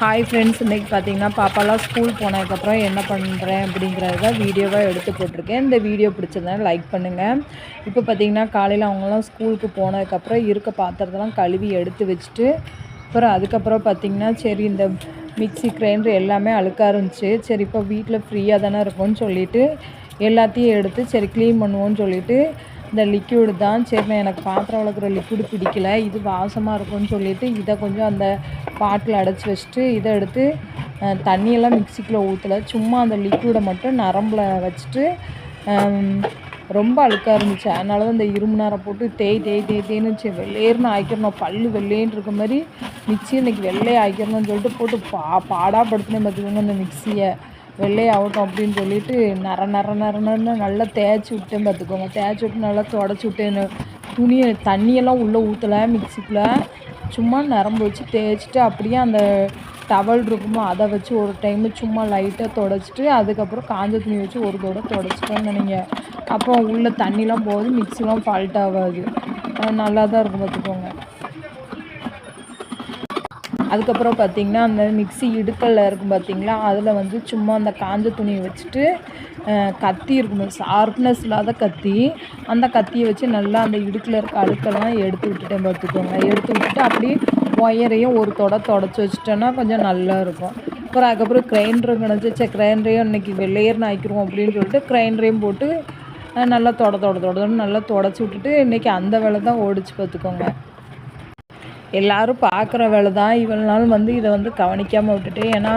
Hi friends இன்றைக்கி பார்த்தீங்கன்னா பாப்பாலாம் school போனதுக்கப்புறம் என்ன பண்ணுறேன் அப்படிங்கிறத வீடியோவாக எடுத்து போட்டிருக்கேன். இந்த வீடியோ பிடிச்சதுனா லைக் பண்ணுங்கள் இப்போ பார்த்தீங்கன்னா காலையில் அவங்களாம் ஸ்கூலுக்கு போனதுக்கப்புறம் இருக்க பாத்திரத்தெல்லாம் கழுவி எடுத்து வச்சுட்டு அப்புறம் அதுக்கப்புறம் பார்த்திங்கன்னா சரி இந்த மிக்ஸி கிரைண்டர் எல்லாமே அழுக்காக இருந்துச்சு சரி இப்போ வீட்டில் ஃப்ரீயாக தானே இருக்கும்னு சொல்லிவிட்டு எல்லாத்தையும் எடுத்து சரி க்ளீன் பண்ணுவோன்னு சொல்லிவிட்டு இந்த லிக்யூடு தான். சரி எனக்கு பாத்திரம் வளர்க்குற லிக்யூடு பிடிக்கல. இது வாசமாக இருக்கும்னு சொல்லிட்டு இதை கொஞ்சம் அந்த பாட்டில் அடைச்சி வச்சுட்டு இதை எடுத்து தண்ணியெல்லாம் மிக்சிக்குள்ளே ஊற்றல சும்மா அந்த லிக்யூடை மட்டும் நரம்பில் வச்சுட்டு ரொம்ப அழுக்காக இருந்துச்சு. அதனால தான் இந்த இரும்பு நேரம் போட்டு தேய் தேய் தேய் தேய்னு வெள்ளையர்னு ஆக்கிடணும் பல் வெள்ளையன்னு இருக்க மாதிரி மிக்ஸி இன்றைக்கி வெள்ளையை ஆக்கிடணும்னு சொல்லிட்டு போட்டு பா பாடாப்படுத்தினே பார்த்துக்கோங்க அந்த மிக்ஸியை வெள்ளையாகட்டும் அப்படின்னு சொல்லிட்டு நர நர நர நரன்னு நல்லா தேய்ச்சி விட்டேன் பார்த்துக்கோங்க. தேய்ச்சி விட்டு நல்லா தொடச்சி விட்டேன். துணியை தண்ணியெல்லாம் உள்ளே ஊற்றலை மிக்சிக்குள்ளே. சும்மா நரம்பு வச்சு தேய்ச்சிட்டு அப்படியே அந்த டவல் இருக்குமோ அதை வச்சு ஒரு டைமு சும்மா லைட்டாக தொடச்சிட்டு அதுக்கப்புறம் காஞ்ச துணி வச்சு ஒரு தடவை தொடச்சிட்டேன்னு நினைங்க. அப்புறம் உள்ளே தண்ணிலாம் போகுது மிக்ஸிலாம் ஃபால்ட் ஆகாது. நல்லா தான் இருக்கும் பார்த்துக்கோங்க. அதுக்கப்புறம் பார்த்திங்கன்னா அந்த மிக்ஸி இடுக்கல்ல இருக்கும் பார்த்திங்களா அதில் வந்து சும்மா அந்த காஞ்ச துணியை வச்சுட்டு கத்தி இருக்கும். ஷார்ப்னஸ் இல்லாத கத்தி. அந்த கத்தியை வச்சு நல்லா அந்த இடுக்கில் இருக்க அழுக்கெல்லாம் எடுத்து விட்டுட்டேன் பார்த்துக்கோங்க. எடுத்து விட்டுட்டு அப்படியே ஒயரையும் ஒரு தொட தொடச்சி வச்சிட்டோன்னா கொஞ்சம் நல்லா இருக்கும். அப்புறம் அதுக்கப்புறம் கிரைண்டரும் கிடச்சி கிரைண்டரையும் இன்னைக்கு வெள்ளையர்னு ஆக்கிடுவோம் அப்படின்னு சொல்லிட்டு கிரைண்டரையும் போட்டு நல்லா தொட தொட தொடன்னு நல்லா தொடச்சி விட்டுட்டு இன்றைக்கி அந்த வேலை தான் ஓடிச்சு பார்த்துக்கோங்க. எல்லாரும் பார்க்குற வேலை தான் இவ்வளோ நாள் வந்து இதை வந்து கவனிக்காமல் விட்டுட்டு ஏன்னா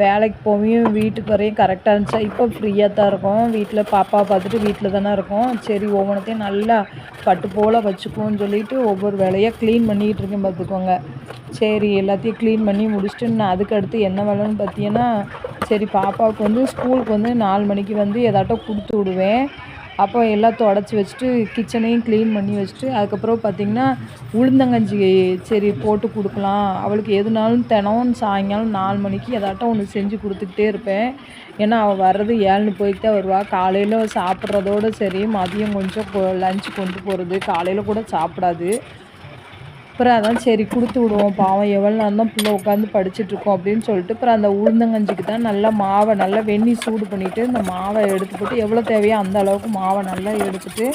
வேலைக்கு போவியும் வீட்டுக்கு வரையும் கரெக்டாக இருந்துச்சா? இப்போ ஃப்ரீயாக தான் இருக்கும். வீட்டில் பாப்பா பார்த்துட்டு வீட்டில் தானே இருக்கோம். சரி ஒவ்வொன்றத்தையும் நல்லா பட்டு போல் வச்சுக்குவோன்னு சொல்லிட்டு ஒவ்வொரு வேலையாக க்ளீன் பண்ணிகிட்டு இருக்கேன் பார்த்துக்கோங்க. சரி எல்லாத்தையும் க்ளீன் பண்ணி முடிச்சுட்டு நான் அதுக்கடுத்து என்ன வேலைன்னு பார்த்தீங்கன்னா சரி பாப்பாவுக்கு வந்து ஸ்கூலுக்கு வந்து நாலு மணிக்கு வந்து எதாட்டம் கொடுத்து விடுவேன். அப்போ எல்லாம் உடச்சி வச்சுட்டு கிச்சனையும் க்ளீன் பண்ணி வச்சுட்டு அதுக்கப்புறம் பார்த்திங்கன்னா உளுந்தங்கஞ்சி சரி போட்டு கொடுக்கலாம். அவளுக்கு எதுனாலும் தினம் சாயங்காலம் நாலு மணிக்கு எதாட்டம் ஒன்று செஞ்சு கொடுத்துக்கிட்டே இருப்பேன். ஏன்னா அவள் வர்றது ஏழ்னு போயிட்டு தான் வருவாள் காலையில் சாப்பிட்றதோட சரி மதியம் கொஞ்சம் லஞ்சு கொண்டு போகிறது காலையில் கூட சாப்பிடாது. அப்புறம் அதான் சரி கொடுத்து விடுவோம். பாவம் எவ்வளோ நேரம் தான் பிள்ளை உட்காந்து படிச்சுட்ருக்கோம் அப்படின்னு சொல்லிட்டு அப்புறம் அந்த உளுந்தங்கஞ்சிக்கு தான் நல்லா மாவை நல்லா வெந்நீர் சூடு பண்ணிவிட்டு இந்த மாவை எடுத்து போட்டு எவ்வளோ தேவையோ அந்த அளவுக்கு மாவை நல்லா எடுத்துட்டு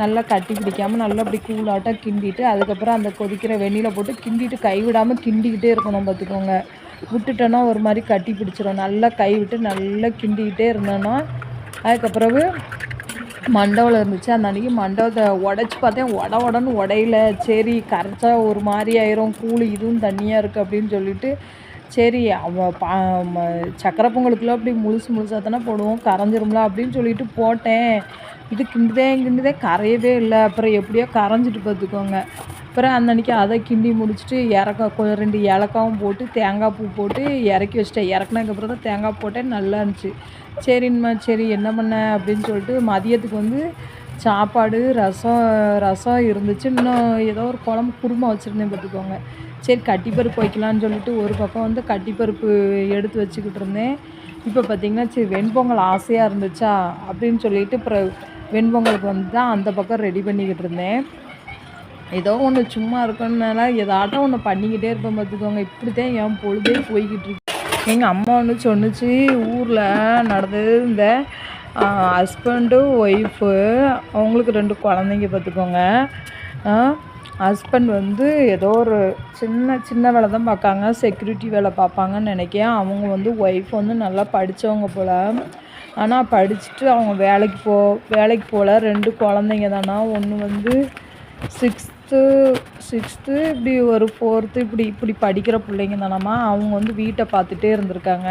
நல்லா கட்டி பிடிக்காமல் நல்லா அப்படி கூலாட்டம் கிண்டிட்டு அதுக்கப்புறம் அந்த கொதிக்கிற வெண்ணியில் போட்டு கிண்டிட்டு கை விடாமல் கிண்டிக்கிட்டே இருக்கணும் பார்த்துக்கோங்க. விட்டுட்டோன்னா ஒரு மாதிரி கட்டி பிடிச்சிரும். நல்லா கை விட்டு நல்லா கிண்டிக்கிட்டே இருந்தோன்னா அதுக்கப்புறவு மண்டபம் இருந்துச்சு. அந்த அன்றைக்கி மண்டபத்தை உடச்சி பார்த்தேன். உட உடன்னு உடையில. சரி கரைச்சா ஒரு மாதிரி ஆயிரும். கூழ் இதுவும் தண்ணியாக இருக்குது அப்படின்னு சொல்லிட்டு சரி அவ பா ம- சக்கரை பொங்கலுக்குலாம் அப்படி முழுசு முழுசாக தானே போடுவோம். கரைஞ்சிரும்ல அப்படின்னு சொல்லிட்டு போட்டேன். இது கிண்டுதே கிண்டுதே கரையவே இல்லை. அப்புறம் எப்படியோ கரைஞ்சிட்டு பார்த்துக்கோங்க. அப்புறம் அன்னன்னைக்கு அதை கிண்டி முடிச்சுட்டு இறக்க கொஞ்சம் ரெண்டு ஏலக்காவும் போட்டு தேங்காய் பூ போட்டு இறக்கி வச்சிட்டேன். இறக்குனதுக்கப்புறம் தான் தேங்காய் போட்டேன். நல்லா இருந்துச்சு. சரிம்மா சரி என்ன பண்ண அப்படின்னு சொல்லிட்டு மதியத்துக்கு வந்து சாப்பாடு ரசம் ரசம் இருந்துச்சு. இன்னும் ஏதோ ஒரு குழம்பு குருமா வச்சுருந்தேன் பார்த்துக்கோங்க. சரி கட்டிப்பருப்பு வைக்கலான்னு சொல்லிட்டு ஒரு பக்கம் வந்து கட்டிப்பருப்பு எடுத்து வச்சுக்கிட்டு இருந்தேன். இப்போ பார்த்தீங்கன்னா சரி வெண்பொங்கல் ஆசையாக இருந்துச்சா அப்படின்னு சொல்லிட்டு அப்புறம் வெண்பொங்கலுக்கு வந்து தான் அந்த பக்கம் ரெடி பண்ணிக்கிட்டு இருந்தேன். ஏதோ ஒன்று சும்மா இருக்கணுனால ஏதாட்டம் ஒன்று பண்ணிக்கிட்டே இருப்பேன் பார்த்துக்கோங்க. இப்படி தான் என் பொழுதே போய்கிட்டு இருக்கு. எங்கள் அம்மா ஒன்று சொன்னுச்சு ஊரில் நடந்தது இந்த ஹஸ்பண்டு ஒய்ஃபு அவங்களுக்கு ரெண்டு குழந்தைங்க பார்த்துக்கோங்க. ஹஸ்பண்ட் வந்து ஏதோ ஒரு சின்ன சின்ன வேலை தான் பார்க்காங்க. செக்யூரிட்டி வேலை பார்ப்பாங்கன்னு நினைக்கிறேன். அவங்க வந்து ஒய்ஃப் வந்து நல்லா படித்தவங்க போல். ஆனால் படிச்சுட்டு அவங்க வேலைக்கு போ வேலைக்கு போகல ரெண்டு குழந்தைங்க தானா? ஒன்று வந்து சிக்ஸ்த்து சிக்ஸ்த்து இப்படி ஒரு ஃபோர்த்து இப்படி இப்படி படிக்கிற பிள்ளைங்க தானம்மா அவங்க வந்து வீட்டை பார்த்துட்டே இருந்திருக்காங்க.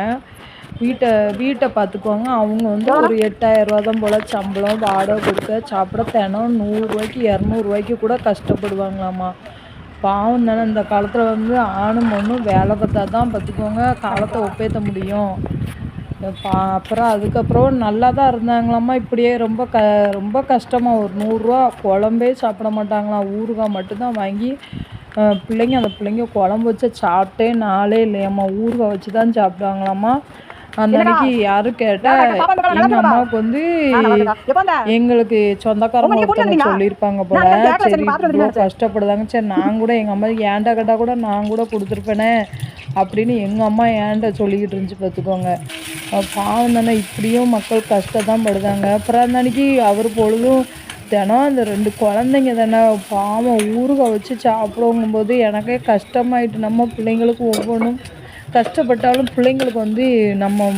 வீட்டை வீட்டை பார்த்துக்குவாங்க. அவங்க வந்து ஒரு எட்டாயிரரூவா தான் போல் சம்பளம் வாடகை கொடுக்க சாப்பிட தினம் நூறுரூவாய்க்கு இரநூறுவாய்க்கு கூட கஷ்டப்படுவாங்களாம்மா பாவம் தானே. இந்த காலத்தில் வந்து ஆணும் பொண்ணும் வேலை பார்த்தா தான் பார்த்துக்கோங்க. காலத்தை ஒப்பேற்ற முடியும். அப்புறம் அதுக்கப்புறம் நல்லா தான் இருந்தாங்களாம்மா. இப்படியே ரொம்ப க ரொம்ப கஷ்டமாக ஒரு நூறுரூவா குழம்பே சாப்பிட மாட்டாங்களாம் ஊறுகாய் மட்டும்தான் வாங்கி அஹ், பிள்ளைங்க அந்த பிள்ளைங்க குழம்பு வச்சு சாப்பிட்டே நாளே இல்லையாம்மா. ஊறுகாய் வச்சு தான் சாப்பிடுவாங்களாம்மா. அன்னைக்கு யாரும் கேட்டா எங்கள் அம்மாவுக்கு வந்து எங்களுக்கு சொந்தக்காரங்க ஒருத்தவங்க சொல்லியிருப்பாங்க போல. சரி இவ்வளோ கஷ்டப்படுதாங்க. சரி நான் கூட எங்கள் அம்மா ஏன்டா கேட்டால் கூட நான் கூட கொடுத்துருப்பேனே அப்படின்னு எங்கள் அம்மா ஏன்டா சொல்லிக்கிட்டு இருந்துச்சு பார்த்துக்கோங்க. பாவம் தானே இப்படியும் மக்கள் கஷ்டம் தான் படுதாங்க அப்புறம் அன்னைக்கு அவர் பொழுதும் தினம் அந்த ரெண்டு குழந்தைங்க தானே பாவம் ஊறுகாய் வச்சு சாப்பிடுங்கும்போது எனக்கே கஷ்டமாயிட்டு நம்ம பிள்ளைங்களுக்கு ஒவ்வொன்றும் கஷ்டப்பட்டாலும் பிள்ளைங்களுக்கு வந்து நம்ம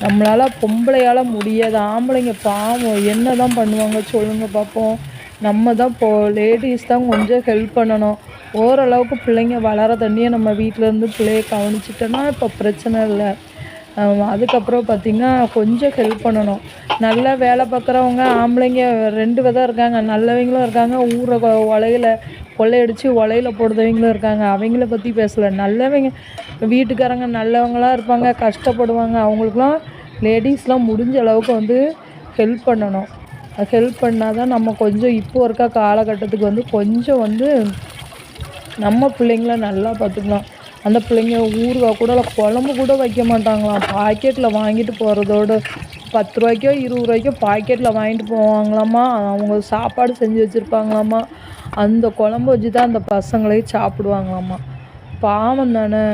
நம்மளால் பொம்பளையால் முடியாது. ஆம்பளைங்க பாவம் என்ன தான் பண்ணுவாங்க சொல்லுங்கள் பார்ப்போம் நம்ம தான் இப்போ லேடிஸ் தான் கொஞ்சம் ஹெல்ப் பண்ணணும். ஓரளவுக்கு பிள்ளைங்க வளர தண்ணியை நம்ம வீட்டிலேருந்து பிள்ளைய கவனிச்சிட்டோன்னா இப்போ பிரச்சனை இல்லை. அதுக்கப்புறம் பார்த்திங்கன்னா கொஞ்சம் ஹெல்ப் பண்ணணும். நல்லா வேலை பார்க்குறவங்க ஆம்பளைங்க ரெண்டு விதம் இருக்காங்க நல்லவங்களும் இருக்காங்க. ஊரை கொ- கொள்ளையடித்து கொள்ளையடிச்சு போடுறவங்களும் இருக்காங்க. அவங்கள பற்றி பேசலை. நல்லவங்க வீட்டுக்காரங்க நல்லவங்களா இருப்பாங்க கஷ்டப்படுவாங்க. அவங்களுக்குலாம் லேடிஸ்லாம் முடிஞ்ச அளவுக்கு வந்து ஹெல்ப் பண்ணணும். ஹெல்ப் பண்ணால் தான் நம்ம கொஞ்சம் இப்போ இருக்க காலகட்டத்துக்கு வந்து கொஞ்சம் வந்து நம்ம பிள்ளைங்கள நல்லா பார்த்துக்கலாம். அந்த பிள்ளைங்க ஊறுகா கூட குழம்பு கூட வைக்க மாட்டாங்களாம். பாக்கெட்டில் வாங்கிட்டு போகிறதோட பத்து ரூபாய்க்கோ இருபது ரூபாய்க்கோ பாக்கெட்டில் வாங்கிட்டு போவாங்களாமா அவங்க சாப்பாடு செஞ்சு வச்சுருப்பாங்களாமா அந்த குழம்பு வச்சு தான் அந்த பசங்களே சாப்பிடுவாங்களாம்மா பாவம் தானே.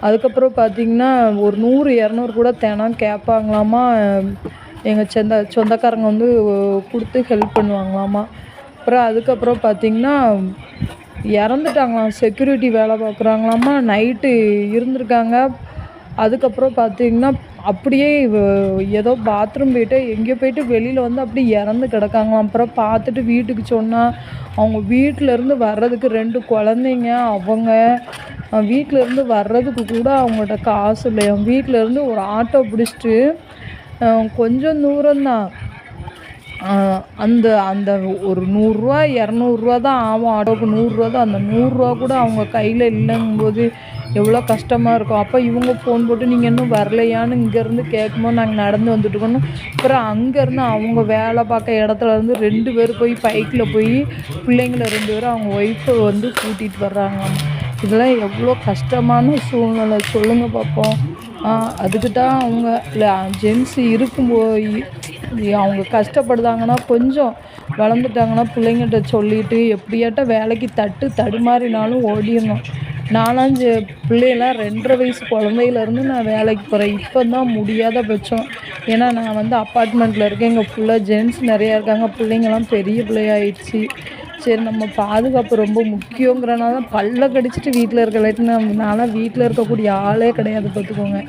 அதுக்கப்புறம் பார்த்திங்கன்னா ஒரு நூறு இரநூறு கூட தினம் கேட்பாங்களாமா. எங்கள் சொந்த சொந்தக்காரங்க வந்து கொடுத்து ஹெல்ப் பண்ணுவாங்களாமா. அப்புறம் அதுக்கப்புறம் பார்த்திங்கன்னா இறந்துட்டாங்களாம். செக்யூரிட்டி வேலை பார்க்குறாங்களாமா. நைட்டு இருந்திருக்காங்க. அதுக்கப்புறம் பார்த்தீங்கன்னா அப்படியே ஏதோ பாத்ரூம் போயிட்டு எங்கேயோ போயிட்டு வெளியில் வந்து அப்படியே இறந்து கிடக்காங்களாம். அப்புறம் பார்த்துட்டு வீட்டுக்கு சொன்னால் அவங்க வீட்டில் இருந்து வர்றதுக்கு ரெண்டு குழந்தைங்க அவங்க வீட்டிலேருந்து இருந்து வர்றதுக்கு கூட அவங்கள்ட்ட காசு இல்லை. வீட்டில் இருந்து ஒரு ஆட்டோ பிடிச்சிட்டு கொஞ்சம் தூரம்தான். அந்த அந்த ஒரு நூறுரூவா இரநூறுவா தான் ஆகும். ஆட்டோவுக்கு நூறுரூவா தான். அந்த நூறுரூவா கூட அவங்க கையில் இல்லைங்கும்போது எவ்வளோ கஷ்டமாக இருக்கும். அப்போ இவங்க ஃபோன் போட்டு நீங்கள் இன்னும் வரலையான்னு இங்கேருந்து கேட்கும்போது நாங்கள் நடந்து வந்துட்டுருக்கோன்னு அப்புறம் அங்கேருந்து அவங்க வேலை பார்க்க இடத்துல இருந்து ரெண்டு பேர் போய் பைக்கில் போய் பிள்ளைங்கள ரெண்டு பேரும் அவங்க ஒய்ஃபை வந்து கூட்டிகிட்டு வர்றாங்க. இதெல்லாம் எவ்வளோ கஷ்டமான சூழ்நிலை. சொல்லுங்கள் பார்ப்போம் அதுக்கு தான் அவங்க ஜென்ஸ் இருக்கும்போது அவங்க கஷ்டப்படுதாங்கன்னா கொஞ்சம் வளர்ந்துட்டாங்கன்னா பிள்ளைங்கள்ட்ட சொல்லிட்டு எப்படியாட்ட வேலைக்கு தட்டு தடுமாறினாலும் ஓடிடணும். நாலாஞ்சு பிள்ளைலாம் ரெண்டரை வயசு குழந்தையிலேருந்து நான் வேலைக்கு போகிறேன். இப்போ தான் முடியாத பட்சம். ஏன்னா நான் வந்து அப்பார்ட்மெண்ட்டில் இருக்கேன். இங்கே ஃபுல்லாக ஜென்ஸ் நிறையா இருக்காங்க. பிள்ளைங்கள்லாம் பெரிய பிள்ளையாயிடுச்சு. சரி நம்ம பாதுகாப்பு ரொம்ப முக்கியங்கிறனால பல்ல கடிச்சிட்டு வீட்டில் இருக்க இல்லாட்டி நான்லாம் வீட்டில் இருக்கக்கூடிய ஆளே கிடையாது பார்த்துக்கோங்க.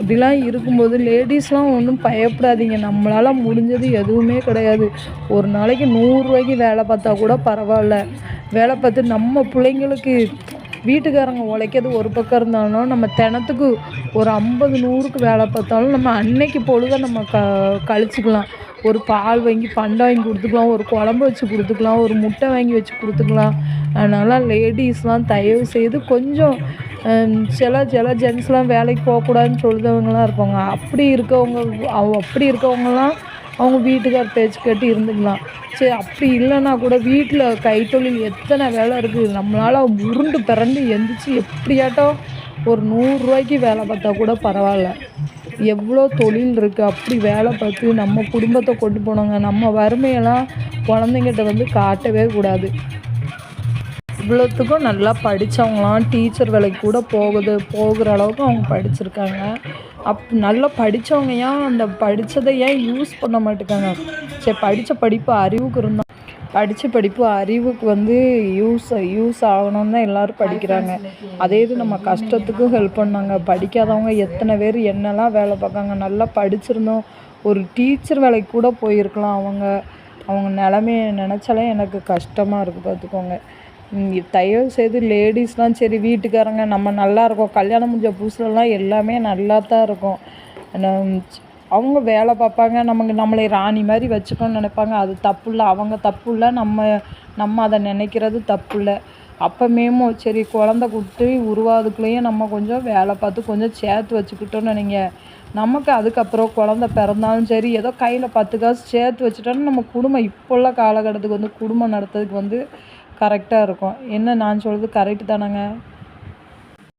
இப்படிலாம் இருக்கும்போது லேடிஸ்லாம் ஒன்றும் பயப்படாதீங்க. நம்மளால் முடிஞ்சது எதுவுமே கிடையாது. ஒரு நாளைக்கு நூறுரூவாய்க்கு வேலை பார்த்தா கூட பரவாயில்ல. வேலை பார்த்து நம்ம பிள்ளைங்களுக்கு வீட்டுக்காரங்க உழைக்கிறது ஒரு பக்கம் இருந்தாலும் நம்ம தினத்துக்கு ஒரு ஐம்பது நூறுக்கு வேலை பார்த்தாலும் நம்ம அன்னைக்கு பொழுத நம்ம க கழிச்சிக்கலாம். ஒரு பால் வாங்கி பண்டை வாங்கி கொடுத்துக்கலாம் ஒரு குழம்பு வச்சு கொடுத்துக்கலாம் ஒரு முட்டை வாங்கி வச்சு கொடுத்துக்கலாம். அதனால் லேடிஸ்லாம் தயவு செய்து கொஞ்சம் சில சில ஜென்ஸ்லாம் வேலைக்கு போகக்கூடாதுன்னு சொல்லுறவங்களாம் இருப்பாங்க. அப்படி இருக்கவங்க அவ- அப்படி இருக்கவங்கலாம் அவங்க வீட்டுக்கார் பேச்சு கேட்டு இருந்துக்கலாம். சரி அப்படி இல்லைன்னா கூட வீட்டில் கைத்தொழில் எத்தனை வேலை இருக்குது நம்மளால் உருண்டு பிறண்டு எந்திரிச்சு எப்படியாட்டம் ஒரு நூறுரூவாய்க்கு வேலை பார்த்தா கூட பரவாயில்ல. எவ்வளோ தொழில் இருக்குது அப்படி வேலை பார்த்து நம்ம குடும்பத்தை கொண்டு போனோங்க நம்ம வறுமையெல்லாம் குழந்தைங்கிட்ட வந்து காட்டவே கூடாது. இவ்வளோத்துக்கும் நல்லா படித்தவங்களாம் டீச்சர் வேலைக்கு கூட போகுது போகிற அளவுக்கு அவங்க படிச்சிருக்காங்க. அப் நல்லா படித்தவங்க ஏன் அந்த படித்ததை ஏன் யூஸ் பண்ண மாட்டேங்காங்க? சரி படித்த படிப்பு அறிவுக்கு இருந்தால் படித்த படிப்பு அறிவுக்கு வந்து யூஸ் யூஸ் ஆகணும்னு தான் எல்லோரும் படிக்கிறாங்க. அதே இது நம்ம கஷ்டத்துக்கும் ஹெல்ப் பண்ணாங்க. படிக்காதவங்க எத்தனை பேர் என்னெல்லாம் வேலை பார்க்காங்க. நல்லா படிச்சிருந்தோம். ஒரு டீச்சர் வேலைக்கு கூட போயிருக்கலாம் அவங்க. அவங்க நிலமைய நினச்சாலே எனக்கு கஷ்டமாக இருக்குது பார்த்துக்கோங்க. தயவு செய்து லேடிஸ்லாம் சரி வீட்டுக்காரங்க நம்ம நல்லா இருக்கோம். கல்யாணம் முடிஞ்ச புதுசுலலாம் எல்லாமே நல்லா தான் இருக்கும். அவங்க வேலை பார்ப்பாங்க. நமக்கு நம்மளை ராணி மாதிரி வச்சுக்கணும்னு நினைப்பாங்க. அது தப்பு இல்லை அவங்க தப்பு இல்லை நம்ம நம்ம அதை நினைக்கிறது தப்பு இல்லை அப்பமேமோ சரி குழந்த கொடுத்து உருவாதுக்குள்ளேயும் நம்ம கொஞ்சம் வேலை பார்த்து கொஞ்சம் சேர்த்து வச்சுக்கிட்டோம்னு நினைங்க நமக்கு அதுக்கப்புறம் குழந்த பிறந்தாலும் சரி ஏதோ கையில் பத்து காசு சேர்த்து வச்சுட்டோன்னா நம்ம குடும்பம் இப்போ உள்ள காலகட்டத்துக்கு வந்து குடும்பம் நடத்துறதுக்கு வந்து கரெக்டாக இருக்கும். என்ன நான் சொல்கிறது கரெக்டு தானேங்க?